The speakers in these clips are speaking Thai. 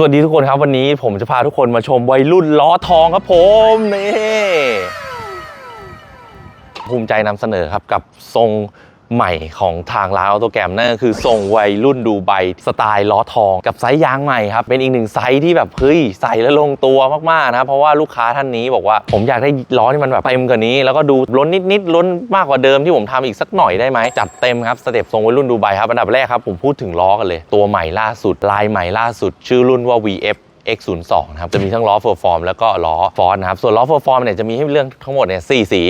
สวัสดีทุกคนครับวันนี้ผมจะพาทุกคนมาชมวัยรุ่นล้อทองครับผมนี่ภูมิใจนำเสนอครับกับทรง ใหม่ของทางร้านออโตแกรมนั่นก็คือทรงวัยรุ่นดูไบสไตล์ล้อทองกับไซส์ยางใหม่ครับ เป็นอีกหนึ่งไซส์ที่แบบเฮ้ยใส่แล้วลงตัวมากๆนะครับเพราะว่าลูกค้าท่านนี้บอกว่าผมอยากได้ล้อที่มันแบบเต็มกว่านี้ แล้วก็ดูล้นนิดๆล้นมากกว่าเดิมที่ผมทำอีกสักหน่อยได้ไหมจัดเต็มครับสเต็ปทรงวัยรุ่นดูไบครับอันดับแรกครับผมพูดถึงล้อกันเลย ตัวใหม่ล่าสุดลายใหม่ล่าสุด ชื่อรุ่นว่า VF X02 นะครับ จะมีทั้งล้อเฟอร์ฟอร์มแล้วก็ล้อฟอนนะครับ ส่วนล้อเฟอร์ฟอร์มเนี่ยจะมีให้เลือกทั้งหมดเนี่ยสี่สี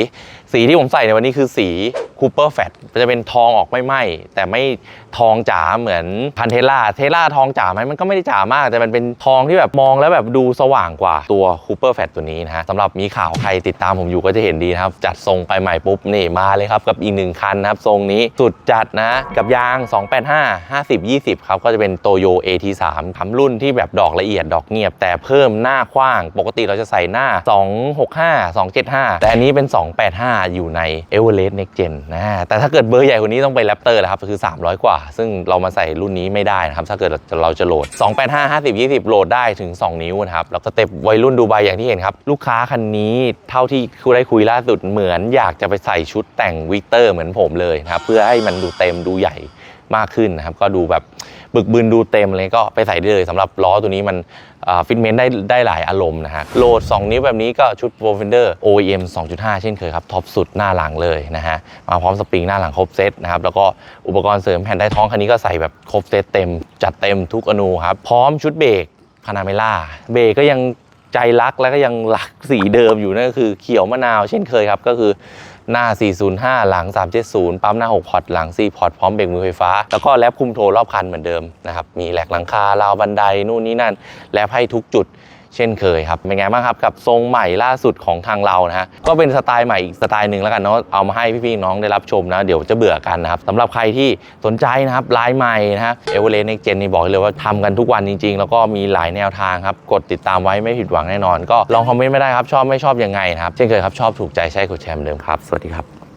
สีที่ผมใส่ในวันนี้คือสี คูเปอร์แฟตจะเป็นทองออกไม่ไหม้แต่ไม่ทองจ๋าเหมือนพันเทล่าเทล่าทองจ๋าไหมมันก็ไม่ได้จ๋ามาก แต่มันเป็นทองที่แบบมองแล้วแบบดูสว่างกว่าตัวคูเปอร์แฟตตัวนี้นะฮะสำหรับมีข่าวใครติดตามผมอยู่ก็จะเห็นดีนะครับ จัดทรงไปใหม่ปุ๊บนี่มาเลยครับ กับอีกหนึ่งคันนะครับทรงนี้สุดจัดนะกับยาง 285 50 20 ครับ ก็จะเป็นโตโย AT3 ทำรุ่นที่แบบดอกละเอียดดอกเงียบ แต่เพิ่มหน้ากว้าง ปกติเราจะใส่หน้า 265 275 แต่อันนี้เป็น 285 อยู่ใน e v e r e s t Next Gen นะแต่ถ้าเกิดเบอร์ใหญ่กว่านี้ต้องไปแรปเตอร์แล้วครับคือ 300 กว่า ซึ่งเรามาใส่รุ่นนี้ไม่ได้นะครับ ถ้าเกิดเราจะโหลด 285 50 20 โหลดได้ถึง 2 นิ้วนะครับ แล้วก็เต็ปวัยรุ่นดูไบอย่างที่เห็นครับ ลูกค้าคันนี้เท่าที่คุยได้คุยล่าสุดเหมือนอยากจะไปใส่ชุดแต่งวิกเตอร์เหมือนผมเลยนะครับเพื่อให้มันดูเต็มดูใหญ่ มากขึ้นนะครับ ก็ดูแบบบึกบึนดูเต็มเลยก็ไปใส่ได้เลยสำหรับล้อตัวนี้มันฟิตเมนต์ได้ได้หลายอารมณ์นะฮะโหลด 2 นิ้วแบบนี้ก็ชุด w o l f e n d e r OEM 2.5 เช่นเคยครับ ท็อปสุดหน้าหลังเลยนะฮะ มาพร้อมสปริงหน้าหลังครบเซตนะครับ แล้วก็อุปกรณ์เสริมแผ่นใต้ท้องคันนี้ก็ใส่แบบครบเซตเต็ม จัดเต็มทุกอนูครับ พร้อมชุดเบรกพานาเมล่าเบรกก็ยังใจรักแล้วก็ยังรักสีเดิมอยู่นั่นก็คือเขียวมะนาวเช่นเคยครับก็คือ หน้า 405 หลัง 370 ปั๊มหน้า 6 พอร์ต หลัง 4 พอร์ต พร้อมเบรกมือไฟฟ้า แล้วก็แลบคุมโทรรอบคันเหมือนเดิมนะครับ มีแหลกหลังคาราวบันไดนู่นนี่นั่น แลบให้ทุกจุด เช่นเคยครับเป็นไงบ้างครับกับทรงใหม่ล่าสุดของทางเรานะฮะก็เป็นสไตล์ใหม่อีกสไตล์หนึ่งแล้วกันเนาะเอามาให้พี่ๆน้องได้รับชมนะเดี๋ยวจะเบื่อกันนะครับสำหรับใครที่สนใจนะครับลายใหม่นะฮะเอเวอเรสต์เน็กเจนนี่บอกเลยว่าทำกันทุกวันจริง ๆ แล้วก็มีหลายแนวทางครับกดติดตามไว้ไม่ผิดหวังแน่นอน ก็ลองคอมเมนต์ไม่ได้ครับชอบไม่ชอบยังไงนะครับเช่นเคยครับชอบถูกใจใช้กดแชร์เหมือนเดิมครับสวัสดีครับ